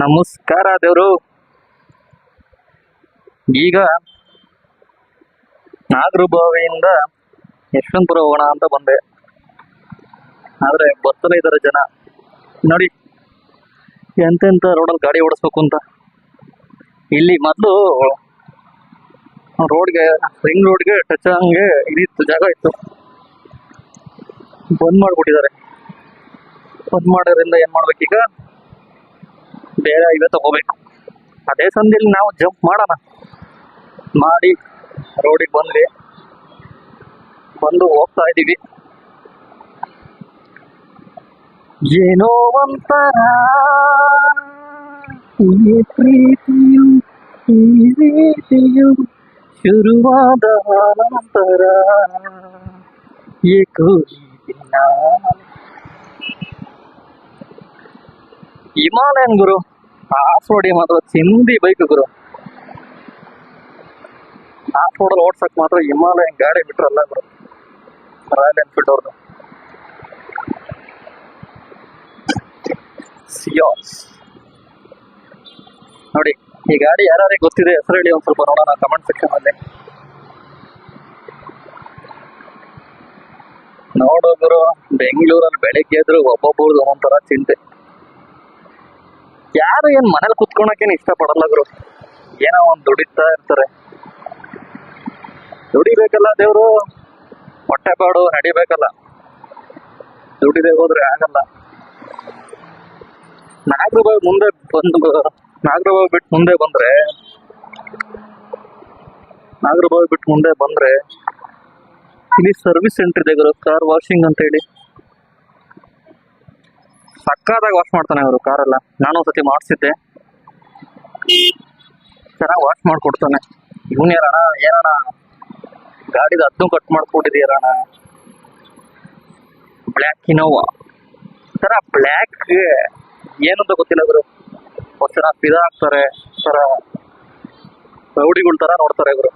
ನಮಸ್ಕಾರ ದೇವರು. ಈಗ ನಾಗರಬಾವಿಯಿಂದ ಯಶವಂತಪುರ ಹೋಗೋಣ ಅಂತ ಬಂದೆ. ಆದರೆ ಬರ್ತಲೇ ಇದ್ದಾರೆ ಜನ. ನೋಡಿ, ಎಂತೆಂತ ರೋಡಲ್ಲಿ ಗಾಡಿ ಓಡಿಸ್ಬೇಕು ಅಂತ. ಇಲ್ಲಿ ಮೊದಲು ರೋಡ್ಗೆ ರಿಂಗ್ ರೋಡ್ಗೆ ಟಚ್ ಹಂಗೆ ಇದಿತ್ತು, ಜಾಗ ಇತ್ತು. ಬಂದ್ ಮಾಡ್ಬಿಟ್ಟಿದ್ದಾರೆ. ಬಂದ್ ಮಾಡೋದ್ರಿಂದ ಏನ್ ಮಾಡ್ಬೇಕೀಗ? ಬೇರೆ ಇವೇ ತಗೋಬೇಕು. ಅದೇ ಸಂದಿಲ್ಲಿ ನಾವು ಜಂಪ್ ಮಾಡೋಣ. ಮಾಡಿ, ರೋಡಿಗೆ ಬಂದ್ವಿ. ಬಂದು ಹೋಗ್ತಾ ಇದೀವಿ ಏನೋ ಒಂಥರ ಈ ಪ್ರೀತಿಯು, ಈ ರೀತಿಯು ಶುರುವಾದ ನಂತರ ಏಕೋ ಈ ದಿನ. Himalayan Guru. ಆಫ್ ರೋಡ್ ಮಾತ್ರ ಚಿಂದಿ ಬೈಕ್ ಗುರು. ಆಫ್ ರೋಡ್ ರೋಡಲ್ಲಿ ಓಡ್ಸಕ್ ಮಾತ್ರ ಹಿಮಾಲಯನ್ ಗಾಡಿ ಬಿಟ್ರಲ್ಲ ಗುರು. ರಾಯಲ್ ಎನ್ಫೀಲ್ಡ್ ಅವ್ರದ್ದು ನೋಡಿ, ಈ ಗಾಡಿ ಯಾರ್ಯಾರಿಗೆ ಗೊತ್ತಿದೆ ಹೆಸರು ಹೇಳಿ ಒಂದ್ ಸ್ವಲ್ಪ ನೋಡೋಣ ಕಮೆಂಟ್ ಸೆಕ್ಷನ್ ಅಲ್ಲಿ. ನೋಡೋ ಗುರು, ಬೆಂಗಳೂರಲ್ಲಿ ಬೆಳಿಗ್ಗೆ ಎದ್ರು ಒಬ್ಬೊಬ್ಬರದು ಒಂದೊಂಥರ ಚಿಂತೆ. ಯಾರು ಏನ್ ಮನೇಲಿ ಕುತ್ಕೊಳಕೇನು ಇಷ್ಟಪಡಲ್ಲ ಗುರು. ಏನೋ ಒಂದ್ ದುಡಿತಾ ಇರ್ತಾರೆ. ದುಡಿಬೇಕಲ್ಲ ದೇವ್ರು. ಹೊಟ್ಟೆ ಪಾಡು, ನಡಿಬೇಕಲ್ಲ. ದುಡಿದೆ ಹೋದ್ರೆ ಆಗಲ್ಲ. ನಾಗರಬಾವಿ ಮುಂದೆ ಬಂದು, ನಾಗರಬಾವಿ ಬಿಟ್ಟು ಮುಂದೆ ಬಂದ್ರೆ, ನಾಗರಬಾವಿ ಬಿಟ್ಟು ಮುಂದೆ ಬಂದ್ರೆ, ಇಲ್ಲಿ ಸರ್ವಿಸ್ ಸೆಂಟರ್ ಇದೆ ಗುರು, ಕಾರ್ ವಾಷಿಂಗ್ ಅಂತ ಹೇಳಿ. ಸಕ್ಕತ್ತಾಗಿ ವಾಶ್ ಮಾಡ್ತಾನೆ ಅವರು ಕಾರೆಲ್ಲ ನಾನು ಒಂದ್ಸತಿ ಮಾಡಿಸಿದ್ದೆ. ಚೆನ್ನಾಗಿ ವಾಶ್ ಮಾಡ್ಕೊಡ್ತಾನೆ. ಇವನ್ ಯಾರಣ ಏನಣ್ಣ ಗಾಡಿದ ಹದ್ದು ಕಟ್ ಮಾಡ್ಕೊಟ್ಟಿದೀಯರಣ ಬ್ಲ್ಯಾಕ್ ಇನೋವಾ ತರ ಬ್ಲ್ಯಾಕ್ ಏನಂತ ಗೊತ್ತಿಲ್ಲ ಇವರು ಒಂದ್ಸಲ ಪಿದ ಹಾಕ್ತಾರೆ ಸರ ರೌಡಿಗಳ ತರ ನೋಡ್ತಾರೆ ಇವರು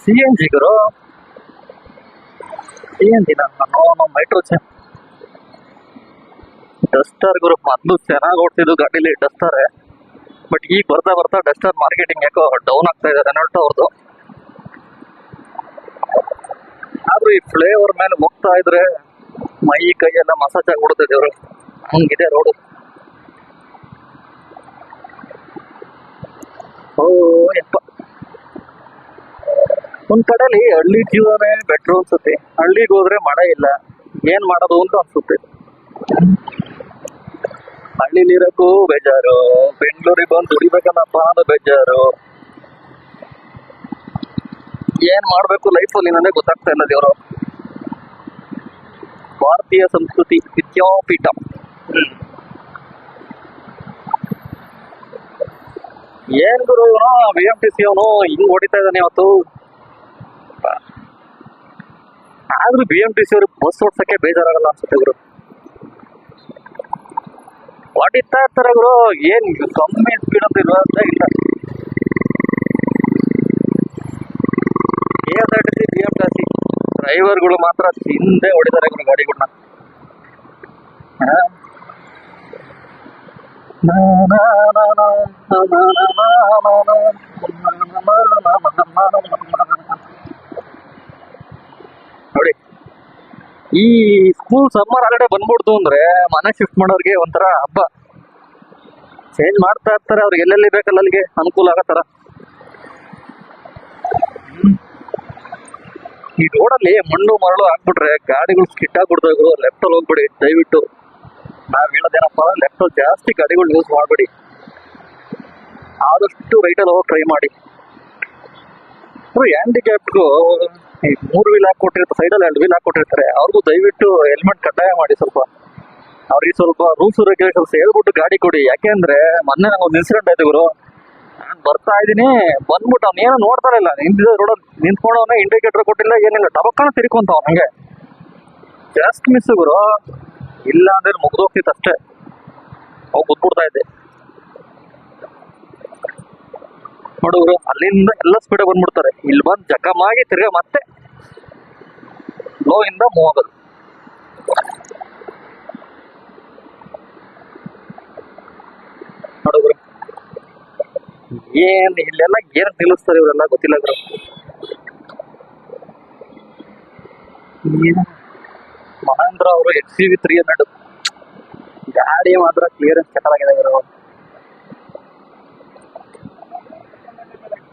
ಸಿ ಎನ್ ಜಿ ಗುರು. ಜಿ ನಾನು ಡಸ್ಟರ್ ಗ್ರೂಪ್ ಮೊದ್ಲು ಚೆನ್ನಾಗಿ ಓಡ್ತಿದ್ದು ಗಾಡಿಲಿ ಡಸ್ಟರ್ ಬಟ್ ಈಗ ಬರ್ತಾ ಬರ್ತಾ ಡಸ್ಟರ್ ಮಾರ್ಕೆಟಿಂಗ್ ಯಾಕೋ ಡೌನ್ ಆಗ್ತಾ ಇದೆ ರೆನಾಲ್ಟೋ ಅವ್ರದ್ದು ಆದ್ರೂ ಈ ಫ್ಲೇವರ್ ಮೇಲೆ ಹೋಗ್ತಾ ಇದ್ರೆ ಮೈ ಕೈ ಎಲ್ಲ ಮಸಾಜ್ ಆಗ್ಬಿಡುತ್ತೆ ದೇವ್ರು. ಹಂಗಿದೆ ರೋಡು ಓ, ಯಪ್ಪ. ಒಂದ್ ಕಡೆಲಿ ಹಳ್ಳಿ ಜೀವನೇ ಬೆಟ್ರು ಅನ್ಸುತ್ತೆ. ಹಳ್ಳಿಗೆ ಹೋದ್ರೆ ಮಳೆ ಇಲ್ಲ. ಏನ್ ಮಾಡೋದು ಅಂತ ಅನ್ಸುತ್ತೆ. ಹಳ್ಳಿಲಿ ಇರಕ್ಕೂ ಬೇಜಾರು. ಬೆಂಗಳೂರಿಗೆ ಬಂದು ದುಡಿಬೇಕನ್ನಪ್ಪ ಅನ್ನೋದು ಬೇಜಾರು. ಏನ್ ಮಾಡ್ಬೇಕು ಲೈಫ್ ನನಗೆ ಗೊತ್ತಾಗ್ತಾ ಇಲ್ಲ ದೇವರು. ಭಾರತೀಯ ಸಂಸ್ಕೃತಿ ವಿದ್ಯಾಪೀಠ. ಏನ್ ಗುರು ಬಿ ಎಂ ಟಿ ಸಿ ಅವನು ಹಿಂಗ್ ಹೊಡಿತಾ ಇದ್ದಾನೆ ಇವತ್ತು ಆದ್ರೂ ಬಿ ಎಂ ಟಿ ಸಿ ಅವ್ರಿಗೆ ಬಸ್ ಓಡ್ಸಕ್ಕೆ ಬೇಜಾರಾಗಲ್ಲ ಅನ್ಸುತ್ತೆ ಗುರು ಹೊಡಿತಾ ತರ ಗುರು ಏನ್ ಕಮ್ಮಿ ಸ್ಪೀಡ್ ಅಂತ ಇರೋದೇ ಇಲ್ಲ K S R T C B M T C ಡ್ರೈವರ್ಗಳು ಮಾತ್ರ ಹಿಂದೆ ಹೊಡಿತಾರೆ ಗುರು ಗಾಡಿಗಳನ್ನ ನೋಡಿ ಈ ಸ್ಕೂಲ್ ಸಮ್ಮರ್ ಹಾಲಿಡೇ ಬಂದ್ಬಿಡ್ತು ಅಂದ್ರೆ ಮನೆ ಶಿಫ್ಟ್ ಮಾಡೋರಿಗೆ ಒಂಥರ ಹಬ್ಬ. ಚೇಂಜ್ ಮಾಡ್ತಾ ಇರ್ತಾರೆ, ಅವ್ರಿಗೆ ಎಲ್ಲೆಲ್ಲಿ ಬೇಕಲ್ಲ ಅಲ್ಲಿಗೆ ಅನುಕೂಲ ಆಗೋ ಥರ. ಈ ರೋಡಲ್ಲಿ ಮಣ್ಣು ಮರಳು ಹಾಕ್ಬಿಟ್ರೆ ಗಾಡಿಗಳು ಸ್ಕಿಟ್ ಆಗ್ಬಿಡ್ತಾವೆ ಲೆಫ್ಟ್ ಅಲ್ಲಿ ಹೋಗ್ಬಿಡಿ, ದಯವಿಟ್ಟು. ನಾವ್ ಹೇಳೋದೇನಪ್ಪ ಲೆಫ್ಟ್ ಜಾಸ್ತಿ ಗಾಡಿಗಳು ಯೂಸ್ ಮಾಡ್ಬೇಡಿ. ಆದಷ್ಟು ರೈಟ್ ಅಲ್ಲಿ ಹೋಗಿ ಟ್ರೈ ಮಾಡಿ. ಹ್ಯಾಂಡಿಕ್ಯಾಪ್ಗೂ ಈ ಮೂರು ವೀಲ್ ಹಾಕ್ಕೊಟ್ಟಿರ್ತಾರೆ ಸೈಡಲ್ಲಿ ಎರಡು ವೀಲ್ ಹಾಕ್ಕೊಟ್ಟಿರ್ತಾರೆ ಅವ್ರಿಗೂ ದಯವಿಟ್ಟು ಹೆಲ್ಮೆಟ್ ಕಡ್ಡಾಯ ಮಾಡಿ ಸ್ವಲ್ಪ. ಅವ್ರಿಗೆ ಸ್ವಲ್ಪ ರೂಲ್ಸ್ ರೆಗ್ಯುಲೇಷನ್ಸ್ ಹೇಳ್ಬಿಟ್ಟು ಗಾಡಿ ಕೊಡಿ. ಯಾಕೆಂದ್ರೆ ಮೊನ್ನೆ ನಂಗೆ ಒಂದು ಇನ್ಸಿಡೆಂಟ್ ಆಯ್ತು ಗುರು. ನಾನು ಬರ್ತಾ ಇದ್ದೀನಿ, ಬಂದ್ಬಿಟ್ಟು ಅವ್ನು ಏನೋ ನೋಡ್ತಾ ಇಲ್ಲ. ನಿಂತಿದ್ದ ರೋಡಲ್ಲಿ ನಿಂತ್ಕೊಂಡವನ ಇಂಡಿಕೇಟರ್ ಕೊಟ್ಟಿಲ್ಲ, ಏನಿಲ್ಲ. ಟಬಕ್ಕನ ತಿರ್ಕೊಂತಾವ ಹಂಗೆ. ಜಸ್ಟ್ ಮಿಸ್ ಗುರು. ಇಲ್ಲ ಅಂದ್ರೆ ಮುಗ್ದೋಗ್ತಿತ್ತು ಅಷ್ಟೇ. ಅವ್ ಕೂತ್ಬಿಡ್ತಾ ಇದ್ದೆ. ಬಡವರು ಅಲ್ಲಿಂದ ಎಲ್ಲ ಸ್ಪೀಡ್ ಬಂದ್ಬಿಡ್ತಾರೆ. ಇಲ್ಲಿ ಬಂದು ಜಕಮಾಗಿ ತಿರ್ಗಾ ಮತ್ತೆ ಲೋ ಇಂದ ಮೂವ್ ಆಗೋದು. ಏನ್ ಇಲ್ಲೆಲ್ಲ ಗೇರ್ ನಿಲ್ಲಿಸ್ತಾರೆ ಇವರೆಲ್ಲ ಗೊತ್ತಿಲ್ಲ ಗುರು. ಮಹೇಂದ್ರ ಅವರು H C V three hundred ಗಾಡಿ ಮಾತ್ರ ಕ್ಲಿಯರೆನ್ಸ್ ಕೆಟ್ಟಲಾಗಿದೆ ಗುರು.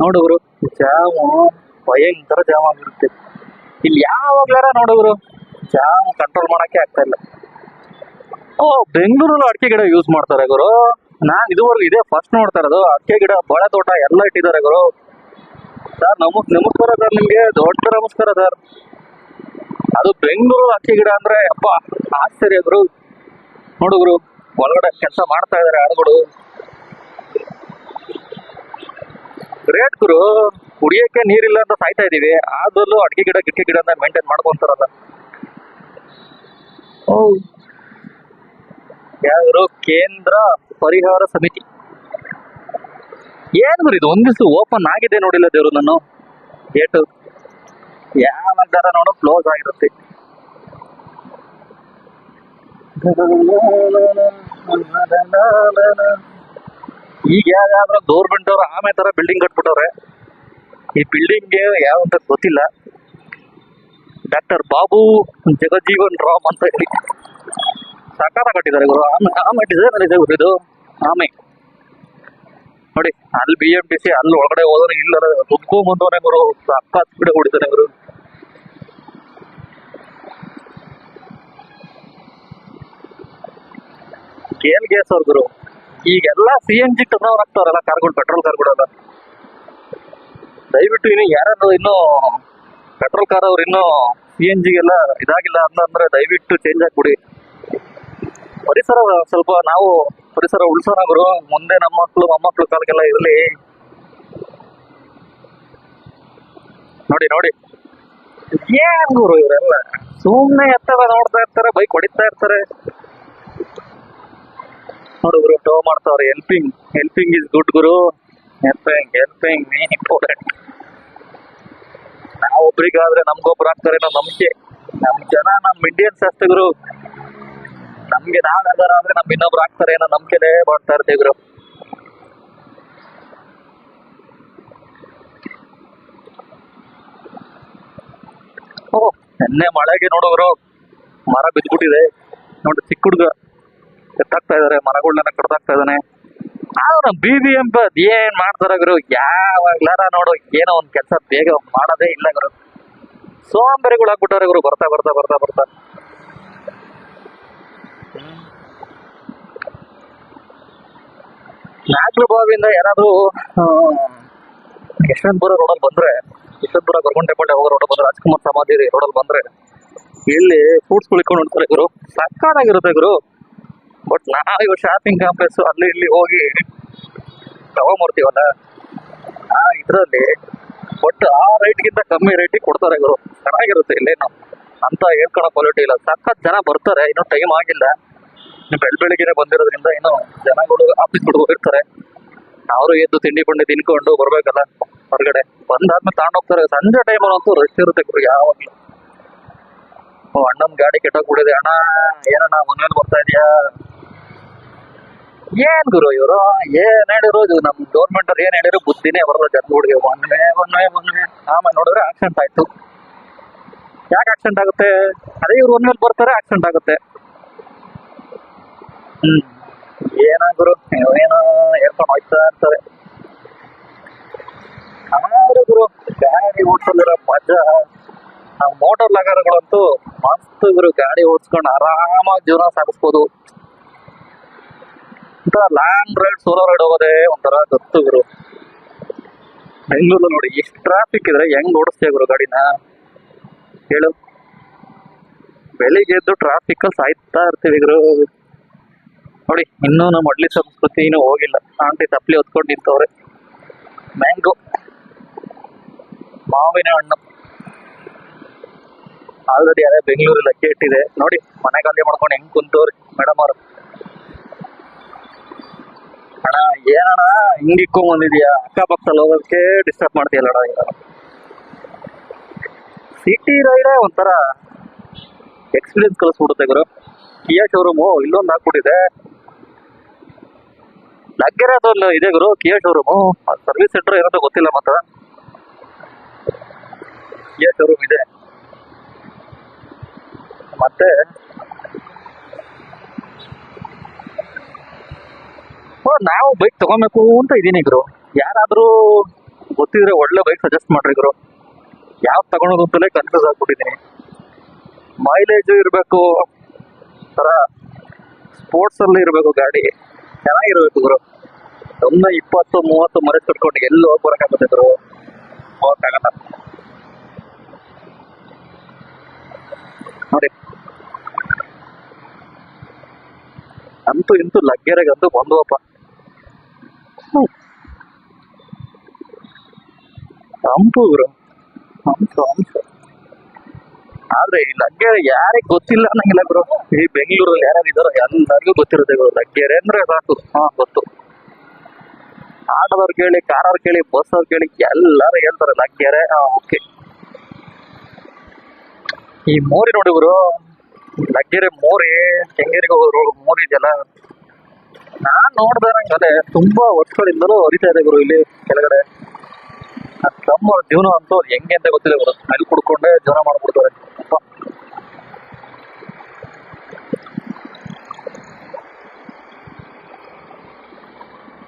ನೋಡು ಗುರು ಜಾಮು ಭಯಂಕರ ಜಾಮ್ ಆಗಿರುತ್ತೆ ಇಲ್ಲಿ ಯಾವಾಗ್ಲಾರ ನೋಡುವರು? ಜಾಮ್ ಕಂಟ್ರೋಲ್ ಮಾಡಕ್ಕೆ ಆಗ್ತಾ ಇಲ್ಲ. ಓ, ಬೆಂಗಳೂರಲ್ಲೂ ಅಡಿಕೆ ಗಿಡ ಯೂಸ್ ಮಾಡ್ತಾರೆ ಗುರು. ನಾನ್ ಇದುವರೆಗೂ ಇದೇ ಫಸ್ಟ್ ನೋಡ್ತಾ ಇರೋದು. ಅಡಿಕೆ ಗಿಡ, ಬಳೆ ತೋಟ ಎಲ್ಲ ಇಟ್ಟಿದ್ದಾರೆ ಗುರು. ಸರ್, ನಮ್, ನಮಸ್ಕಾರ ಸರ್ ನಿಮ್ಗೆ. ದೊಡ್ಡ ನಮಸ್ಕಾರ ಸರ್. ಅದು ಬೆಂಗಳೂರು ಅಕ್ಕಿ ಗಿಡ ಅಂದ್ರೆ, ಅಪ್ಪ, ಆಶ್ಚರ್ಯ ಗುರು. ನೋಡು ಗುರು, ಒಳಗಡೆ ಕೆಲಸ ಮಾಡ್ತಾ ಇದಾರೆ ಆಳುಗಳು ಗ್ರೇಟ್ ಗುರು, ಕುಡಿಯಕ್ಕೆ ನೀರಿಲ್ಲ ಅಂತ ಸಾಯ್ತಾ ಇದೀವಿ. ಆದ್ರಲ್ಲೂ ಅಡಿಕೆ ಗಿಡ, ಗಿಟ್ಟಿ ಗಿಡ ಮೇಂಟೈನ್ ಮಾಡ್ಕೊಂತಾರಲ್ಲ. ಯಾವ್ದು ಕೇಂದ್ರ ಪರಿಹಾರ ಸಮಿತಿ. ಏನ್ ಗುರು ಇದು? ಒಂದ್ ಓಪನ್ ಆಗಿದೆ ನೋಡಿಲ್ಲ ದೇವ್ರು ನಾನು. ಗೇಟು ಯಾವಾಗ ನೋಡು ಕ್ಲೋಸ್ ಆಗಿರುತ್ತೆ. ಈಗ ಯಾವ್ದಾದ್ರ ಗೌರ್ಮೆಂಟ್ ಅವ್ರು ಆಮೆ ತರ ಬಿಲ್ಡಿಂಗ್ ಕಟ್ಬಿಟ್ಟವ್ರೆ, ಈ ಬಿಲ್ಡಿಂಗ್ ಯಾವ ಅಂತ ಗೊತ್ತಿಲ್ಲ. ಡಾಕ್ಟರ್ ಬಾಬು ಜಗಜೀವನ್ ರಾಮ್ ಅಂತ ಹೇಳಿ ಸಕಾರ ಕಟ್ಟಿದ್ದಾರೆ ಗುರು. ಆಮೆ ಆಮೆ ಡಿಸೈನ್ ಇದೆ ಇದು. ಆಮೆ. ನೋಡಿ, ಅಲ್ಲಿ ಬಿ ಎಂ ಟಿ ಸಿ ಅಲ್ಲಿ ಒಳಗಡೆ ಹೋದ್ರೆ ಇಲ್ಲ ನುಗ್ಕೊಂಡ್ ಬಂದವನೇ ಗುರು. ಅಕ್ಕ ಸ್ಪೀಡ್ ಹೊಡಿತಾನೆ ಗುರು. ಕೇಲ್ ಗ್ಯಾಸ್ ಅವ್ರ ಗುರು. ಈಗೆಲ್ಲ ಸಿ ಎನ್ ಜಿ ಟರ್ನ್ ಆಗ್ತಾರಲ್ಲ ಕಾರ್ಗಳು ಪೆಟ್ರೋಲ್ ಕಾರ್ಗಳೆಲ್ಲ ದಯವಿಟ್ಟು ಇನ್ನು ಯಾರಾದ್ರು ಇನ್ನು ಪೆಟ್ರೋಲ್ ಕಾರ್ ಅವ್ರು ಇನ್ನು ಸಿ ಎನ್ ಜಿಗೆಲ್ಲ ಇದಾಗಿಲ್ಲ ಅಂತಂದ್ರೆ ದಯವಿಟ್ಟು ಚೇಂಜ್ ಆಗ್ಬಿಡಿ. ಪರಿಸರ ಸ್ವಲ್ಪ ನಾವು ಪರಿಸರ ಉಳಿಸೋಣ ಗುರು. ಮುಂದೆ ನಮ್ಮ ಮಕ್ಕಳು ಮೊಮ್ಮಕ್ಕಳು ಕಾಲಕ್ಕೆಲ್ಲ ಇರಲಿ. ನೋಡಿ ನೋಡಿ. ಏನ್ ಗುರು ಇವರೆಲ್ಲ? ಸುಮ್ನೆ ಎತ್ತದ ನೋಡ್ತಾ ಇರ್ತಾರೆ, ಬೈಕ್ ಹೊಡಿತಾ ಇರ್ತಾರೆ. ನೋಡು ಗುರು ಟೋ ಮಾಡ್ತಾವ್ರೆ ಹೆಲ್ಪಿಂಗ್ ಹೆಲ್ಪಿಂಗ್ ಇಸ್ ಗುಡ್ ಗುರು ಹೆಲ್ಪಿಂಗ್ ಹೆಲ್ಪಿಂಗ್ ಮೇನ್ ಇಂಪಾರ್ಟೆಂಟ್ ನಾವೊಬ್ರಿಗಾದ್ರೆ ನಮ್ಗೊಬ್ರು ಆಗ್ತಾರೆ ಅನ್ನೋ ನಂಬಿಕೆ. ನಮ್ ಜನ, ನಮ್ ಇಂಡಿಯನ್ಸ್ ಅಷ್ಟೇ ಗುರು, ನಮ್ಗೆ ನಾವ್ ಯಾವ್ದಾರ ಆದ್ರೆ ನಮ್ ಇನ್ನೊಬ್ರು ಆಗ್ತಾರೆ ಅನ್ನೋ ನಂಬಿಕೆನೇ ಮಾಡ್ತಾ ಇರ್ತೀವಿ ಗುರು. ಓ, ನಿನ್ನೆ ಮಳೆಗೆ ನೋಡೋರು ಮರ ಬಿದ್ದ್ಬಿಟ್ಟಿದೆ ನೋಡಿ, ಚಿಕ್ಕ ಹುಡುಗ. ಎತ್ತಾಕ್ತಾ ಇದಾರೆ ಮರಗಳನ್ನ ಕಡ್ದಾಕ್ತಾ ಇದ್ದಾನೆ ಆದ್ರೆ ಬಿ ಎಂ ಏನ್ ಮಾಡ್ತಾರ ಗುರು? ಯಾವಾಗ್ಲಾರ ನೋಡು, ಏನೋ ಒಂದ್ ಕೆಲಸ ಬೇಗ ಮಾಡೋದೇ ಇಲ್ಲ ಗುರು. ಸೋಂಬೇರಿಗಳು ಆಗ್ಬಿಟ್ಟವ್ರೆ ಗುರು, ಬರ್ತಾ ಬರ್ತಾ ಬರ್ತಾ ಬರ್ತಾ. ನಾಗ್ಲು ಬಾವಿಯಿಂದ ಯಾರಾದ್ರೂ ಯಶವಂತಪುರ ರೋಡಲ್ಲಿ ಬಂದ್ರೆ ಯಶವಂತಪುರ ಗೊರಗುಂಟೆಪೇಟೆ ಹೋಗೋ ರೋಡ್ ಬಂದ್ರೆ, ರಾಜ್ಕುಮಾರ್ ಸಮಾಧಿ ರೋಡಲ್ಲಿ ಬಂದ್ರೆ, ಇಲ್ಲಿ ಫ್ರೂಟ್ಸ್ ಕುಳಿಕೊಂಡು ನೋಡ್ತಾರೆ ಗುರು. ಸಕ್ಕತ್ತಾಗಿರುತ್ತೆ ಗುರು. ಬಟ್ ನಾವು ಶಾಪಿಂಗ್ ಕಾಂಪ್ಲೆಕ್ಸ್ ಅಲ್ಲಿ ಇಲ್ಲಿ ಹೋಗಿ ತಗೊಂಬರ್ತೀವಲ್ಲ ಆ ಇದರಲ್ಲಿ ಬಟ್ ಆ ರೇಟ್ಗಿಂತ ಕಮ್ಮಿ ರೇಟಿಗೆ ಕೊಡ್ತಾರೆ ಗುರು ಚೆನ್ನಾಗಿರುತ್ತೆ ಇಲ್ಲೇನು ಅಂತ ಹೇಳ್ಕೊಳ್ಳೋ ಕ್ವಾಲಿಟಿ ಇಲ್ಲ. ಸಖತ್ ಜನ ಬರ್ತಾರೆ, ಇನ್ನೂ ಟೈಮ್ ಆಗಿಲ್ಲ. ಬೆಳ್ ಬೆಳಿಗ್ಗೆನೆ ಬಂದಿರೋದ್ರಿಂದ ಇನ್ನು ಜನಗಳು ಆಫೀಸ್ ಬಿಟ್ಟು ಹೋಗಿರ್ತಾರೆ ಅವರು ಎದ್ದು ತಿಂಡಿ ಪಂಡಿ ತಿನ್ಕೊಂಡು ಬರ್ಬೇಕಲ್ಲ ಹೊರಗಡೆ. ಬಂದಾದ್ಮೇಲೆ ತಗೊಂಡೋಗ್ತಾರೆ ಸಂಜೆ ಟೈಮಲ್ಲಿ ಅಂತೂ ರಶ್ ಇರುತ್ತೆ ಗುರು ಯಾವಾಗಲೂ. ಓ, ಅಣ್ಣನ ಗಾಡಿ ಕೆಟ್ಟೋಗ್ಬಿಟ್ಟಿದೆ. ಅಣ್ಣ, ಏನಣ್ಣ, ಮನೇಲಿ ಬರ್ತಾ ಇದೀಯಾ? ಏನ್ ಗುರು ಇವರು? ಏನ್ ಹೇಳಿರೋದು ನಮ್ ಗೌರ್ಮೆಂಟ್ ಅವ್ರು ಏನ್ ಹೇಳಿರೋ ಬುದ್ಧಿನೇ ಬರಲ್ಲ ಜನಗಳಿಗೆ ಮೊನ್ನೆ ಮೊನ್ನೆ ಮೊನ್ನೆ ಆಮೇಲೆ ನೋಡಿದ್ರೆ ಆಕ್ಸಿಡೆಂಟ್ ಆಯ್ತು. ಯಾಕೆ ಆಕ್ಸಿಡೆಂಟ್ ಆಗುತ್ತೆ? ಅದೇ ಇವ್ರು ಒಂದ್ಮೇಲೆ ಬರ್ತಾರೆ ಆಕ್ಸಿಡೆಂಟ್ ಆಗುತ್ತೆ. ಹ್ಮ್. ಏನ ಗುರು, ಏನೋ ಹೇಳ್ಕೊಂಡು ಹೋಗ್ತಾ ಇರ್ತಾರೆ. ಆದ್ರೆ ಗುರು, ಗಾಡಿ ಓಡಿಸೋದಿರೋ ಮಜಾ. ಆ ಮೋಟರ್ ಲಗಾರಗಳಂತೂ ಮಸ್ತ್ ಗುರು, ಗಾಡಿ ಓಡಿಸ್ಕೊಂಡು ಆರಾಮಾಗಿ ಜೀವನ ಸಾಗಿಸ್ಬೋದು. ಒಂಥರ ಲಾಂಗ್ ರೈಡ್ ಸೋಲೋ ರೈಡ್ ಹೋಗೋದೇ ಒಂಥರ ಗೊತ್ತು ಗುರು ಬೆಂಗಳೂರು ನೋಡಿ ಇಷ್ಟು ಟ್ರಾಫಿಕ್ ಇದ್ರೆ ಹೆಂಗ್ ಓಡಿಸ್ತೇವೆ ಗುರು ಗಾಡಿನ? ಹೇಳು. ಬೆಳಿಗ್ಗೆ ಎದ್ದು ಟ್ರಾಫಿಕ್ ಸಾಯ್ತಾ ಇರ್ತೀವಿ ಗುರು. ನೋಡಿ, ಇನ್ನೂ ನಮ್ಮ ಹಳ್ಳಿ ಸಂಸ್ಕೃತಿ ಇನ್ನೂ ಹೋಗಿಲ್ಲ. ಆಂಟಿ ತಪ್ಪಲಿ ಹೊತ್ಕೊಂಡು ನಿಂತವ್ರೆ. ಮ್ಯಾಂಗೋ. ಮಾವಿನ ಹಣ್ಣು. ಆಲ್ರೆಡಿ ಅದೇ ಬೆಂಗಳೂರಲ್ಲಿ ಅಕ್ಕಿ ಇಟ್ಟಿದೆ ನೋಡಿ, ಮನೆ ಖಾಲಿ ಮಾಡ್ಕೊಂಡು ಹೆಂಗ್ ಕುಂತವ್ರಿ ಮೇಡಮ್ ಅವ್ರು. ಅಣ್ಣ, ಏನಣ್ಣ ಇಕ್ಕೊಂಡ್ ಬಂದಿದ್ಯಾ? ಅಕ್ಕಪಕ್ಕದಲ್ಲಿ ಹೋಗೋದಕ್ಕೆ ಡಿಸ್ಟರ್ಬ್ ಮಾಡ್ತೀಯಲ್ಲಣ್ಣ ಈಗ? ಸಿಟಿ ರೈಡೇ ಒಂಥರ ಎಕ್ಸ್ಪೀರಿಯನ್ಸ್ ಕಲಿಸ್ಬಿಡುತ್ತೆ ಗುರು. ಕಿಯಾ ಶೋರೂಮು ಇಲ್ಲೊಂದು ಹಾಕ್ಬಿಟ್ಟಿದೆ. ಲಗ್ಗೆರೆ ಅದ್ರಲ್ಲಿ ಇದೆ ಗುರು ಕಿಯಾ ಶೋರೂಮು ಸರ್ವಿಸ್ ಸೆಂಟರ್ ಇರೋದು ಗೊತ್ತಿಲ್ಲ ಮಾತ್ರ. ಕಿಯಾ ಶೋರೂಮ್ ಇದೆ. ಮತ್ತೆ ನಾವು ಬೈಕ್ ತಗೋಬೇಕು ಅಂತ ಇದೀನಿ ಗುರು. ಯಾರಾದ್ರೂ ಗೊತ್ತಿದ್ರೆ ಒಳ್ಳೆ ಬೈಕ್ ಸಜೆಸ್ಟ್ ಮಾಡ್ರಿ ಗುರು. ಯಾವ್ದು ತಗೊಳೋದು ಅಂತಲೇ ಕನ್ಫ್ಯೂಸ್ ಆಗ್ಬಿಟ್ಟಿದ್ದೀನಿ ಮೈಲೇಜ್ ಇರಬೇಕು ತರ ಸ್ಪೋರ್ಟ್ಸ್ ಅಲ್ಲಿ ಇರಬೇಕು ಗಾಡಿ. ಚೆನ್ನಾಗಿರ್ಬೇಕು ಗುರು. ಸುಮ್ಮನೆ ಇಪ್ಪತ್ತು, ಮೂವತ್ತು ಮರೆ ಕಟ್ಕೊಂಡು ಎಲ್ಲಿ ಹೋಗಿ ಬರೋಕ್ಕಾಗುತ್ತೆ ಹೋಗಕ್ಕಾಗಲ್ಲ ನೋಡಿ. ಅಂತೂ ಇಂತೂ ಲಗ್ಗೆರೆಗಂತೂ ಬಂದ್ವಪ್ಪ. ಹಂಪು ಗುರು ಹಂಪು ಹಂಪು ಆದ್ರೆ ಈ ಲಗ್ಗೆರೆ ಯಾರಿಗ್ ಗೊತ್ತಿಲ್ಲ ಅನ್ನಂಗಿಲ್ಲ ಗುರು ಈ ಬೆಂಗಳೂರಲ್ಲಿ ಯಾರ್ಯಾರು ಇದಾರೋ ಎಲ್ಲರಿಗೂ ಗೊತ್ತಿರುತ್ತೆ ಗುರು ಲಗ್ಗೆರೆ ಅಂದ್ರೆ ಸಾಕು. ಹಾ, ಗೊತ್ತು. ಆಟೋದವ್ರು ಕೇಳಿ, ಕಾರವ್ರು ಕೇಳಿ ಬಸ್ ಅವ್ರು ಕೇಳಿ ಎಲ್ಲಾರು ಹೇಳ್ತಾರೆ ಲಗ್ಗೆರೆ. ಹಾ ಓಕೆ ಈ ಮೋರಿ ನೋಡಿ ಗುರು ಲಗ್ಗೆರೆ ಮೋರಿ, ಕೆಂಗೇರಿಗೆ ಹೋದ್ರು ಮೋರಿ ಜನ ನಾನ್ ನೋಡ್ದೆ ನಂಗೆ ಅದೇ ತುಂಬಾ ವರ್ಷಗಳಿಂದಲೂ ಹರಿತಾ ಇದೆ ಗುರು ಇಲ್ಲಿ ಕೆಳಗಡೆ. ಆ ತಮ್ಮ ಜೀವನ ಅಂತೂ ಹೆಂಗೆ ಅಂತ ಗೊತ್ತಿಲ್ಲ ಗುರು. ಅಲ್ಲಿ ಕುಡ್ಕೊಂಡೆ ಜೀವನ ಮಾಡ್ಬಿಡ್ತಾರೆ.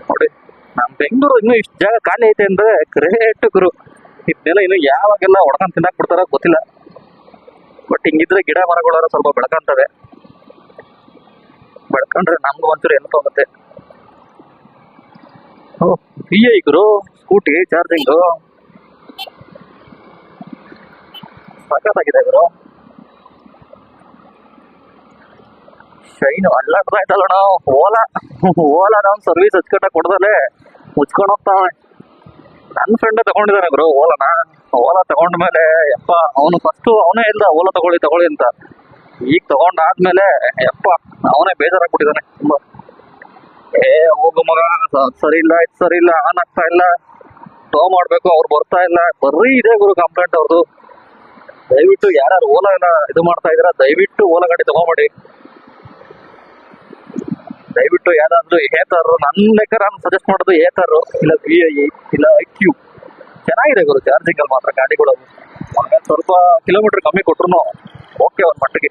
ನೋಡಿ, ನಮ್ ಬೆಂಗಳೂರು ಇನ್ನೂ ಇಷ್ಟು ಜಾಗ ಖಾಲಿ ಐತೆ ಅಂದ್ರೆ ಕ್ರೇಟ್ ಗುರು. ಇದನ್ನೆಲ್ಲ ಇನ್ನು ಯಾವಾಗೆಲ್ಲ ಹೊಡ್ಕೊಂಡ್ ತಿನ್ನಕ್ ಬಿಡ್ತಾರ ಗೊತ್ತಿಲ್ಲ. ಬಟ್ ಹಿಂಗಿದ್ರೆ ಗಿಡ ಮರಗಳಾರ ಸ್ವಲ್ಪ ಬೆಳಕಂತವೆ. ಬೆಳ್ಕೊಂಡ್ರೆ ನಮ್ಗೂ ಒಂಚೂರು ಆಗುತ್ತೆ. ಓ ಪಿ ಐ ಗುರು, ಸ್ಕೂಟಿ ಚಾರ್ಜಿಂಗು ಸಖತ್ತಾಗಿದೆ ಗುರು. ಶೈನು ಅಲ್ಲಾಡ್ತಾ ಇದ್ದಲ್ಲಣ್ಣ ಓಲಾ. ಓಲಾ ನಾವು ಸರ್ವಿಸ್ ಹಚ್ಕಟ್ಟ ಕೊಡ್ದಲೆ ಮುಚ್ಕೊಂಡು ಹೋಗ್ತಾವೆ ನನ್ನ ಫ್ರೆಂಡ್ ತಗೊಂಡಿದ್ದಾನೆ ಗುರು ಓಲಾನ. ಓಲಾ ತಗೊಂಡ್ಮೇಲೆ ಯಪ್ಪ, ಅವನು ಫಸ್ಟ್ ಅವನೇ ಇಲ್ಲ ಓಲಾ ತಗೊಳ್ಳಿ ತಗೊಳ್ಳಿ ಅಂತ. ಈಗ ತಗೊಂಡಾದ್ಮೇಲೆ ಯಪ್ಪ, ಅವನೇ ಬೇಜಾರಾಗ್ಬಿಟ್ಟಿದ್ದಾನೆ ತುಂಬಾ. ಏ, ಹೋಗು ಮಗ ಸರಿ ಇಲ್ಲ, ಇದು ಸರಿ ಇಲ್ಲ, ಆನ್ ಆಗ್ತಾ ಇಲ್ಲ. ಟೋ ಮಾಡ್ಬೇಕು, ಅವ್ರು ಬರ್ತಾ ಇಲ್ಲ. ಬರ್ರೀ ಇದೆ ಗುರು ಕಂಪ್ಲೇಂಟ್ ಅವ್ರದ್ದು ದಯವಿಟ್ಟು ಯಾರು ಓಲಾ ಇದು ಮಾಡ್ತಾ ಇದ್ದೀರಾ, ದಯವಿಟ್ಟು ಓಲಾ ಗಾಡಿ ತಗೊಂಬೇಡಿ ದಯವಿಟ್ಟು ಯಾರಾದ್ರೂ ಏತಾರು ನನ್ನ ಲೆಕ್ಕ ನಾನು ಸಜೆಸ್ಟ್ ಮಾಡೋದು ಹೇತಾರು ಇಲ್ಲ ವಿ ಐ ಇಲ್ಲ ಐ ಕ್ಯೂ ಚೆನ್ನಾಗಿದೆ ಗುರು ಚಾರ್ಜಿಂಗ್ ಅಲ್ಲಿ ಮಾತ್ರ, ಗಾಡಿಗಳು. ಸ್ವಲ್ಪ ಕಿಲೋಮೀಟರ್ ಕಮ್ಮಿ ಕೊಟ್ರು ಓಕೆ ಒಂದ್ ಮಟ್ಟಿಗೆ.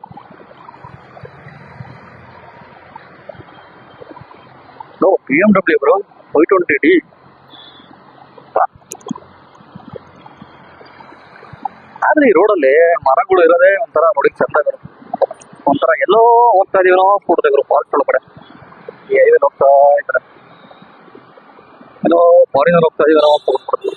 P M W bro five twenty D ಆದ್ರೆ ಈ ರೋಡಲ್ಲಿ ಮರಗಳು ಇರೋದೇ ಒಂಥರ ನೋಡಿ ಚಂದ. ಒಂಥರ ಎಲ್ಲೋ ಹೋಗ್ತಾ ಇದೀವನೋ ಕೂಡ್ತಾ ಗುರು ಫಾರೆಸ್ಟ್ ಒಳಗಡೆ. ಈ ಹೈವೇ ಹೋಗ್ತಾ ಇದ್ರೆ. ಏನೋ ಫಾರಿನರ್ ಹೋಗ್ತಾ ಇದೀವನೋ ಕೂಡ್ಬಿಡ್ತು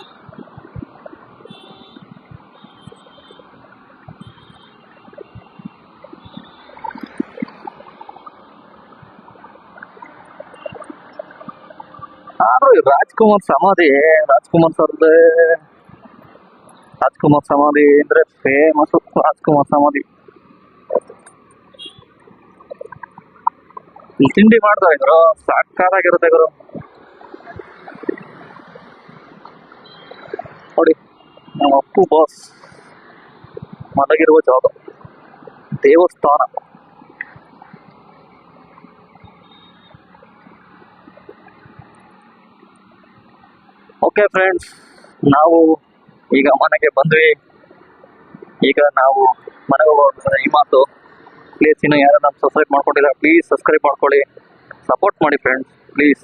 ಆದ್ರೂ ಈ ರಾಜ್ಕುಮಾರ್ ಸಮಾಧಿ, ರಾಜ್ಕುಮಾರ್ ಸರ್ದೇ ರಾಜ್ಕುಮಾರ್ ಸಮಾಧಿ ಅಂದ್ರೆ ಫೇಮಸ್ ರಾಜ್ಕುಮಾರ್ ಸಮಾಧಿ ತಿಂಡಿ ಮಾಡ್ತಾರೆ ಇದ್ರು. ಸಾಕಾಗಿರುತ್ತೆ ಗುರು. ನೋಡಿ, ನಮ್ಮ ಅಪ್ಪು ಬಾಸ್ ಮಲಗಿರುವ ಜಾಗ. ದೇವಸ್ಥಾನ. ಓಕೆ ಫ್ರೆಂಡ್ಸ್ ನಾವು ಈಗ ಮನೆಗೆ ಬಂದ್ವಿ. ಈಗ ನಾವು ಮನೆಗೆ ಹೋಗೋಣ ಈ ಮಾತು ಪ್ಲೀಸ್ ಇನ್ನು ಯಾರು ನಮ್ಮ ಸಬ್ಸ್ಕ್ರೈಬ್ ಮಾಡ್ಕೊಂಡಿಲ್ಲ ಪ್ಲೀಸ್ ಸಬ್ಸ್ಕ್ರೈಬ್ ಮಾಡ್ಕೊಳ್ಳಿ. ಸಪೋರ್ಟ್ ಮಾಡಿ ಫ್ರೆಂಡ್ಸ್ ಪ್ಲೀಸ್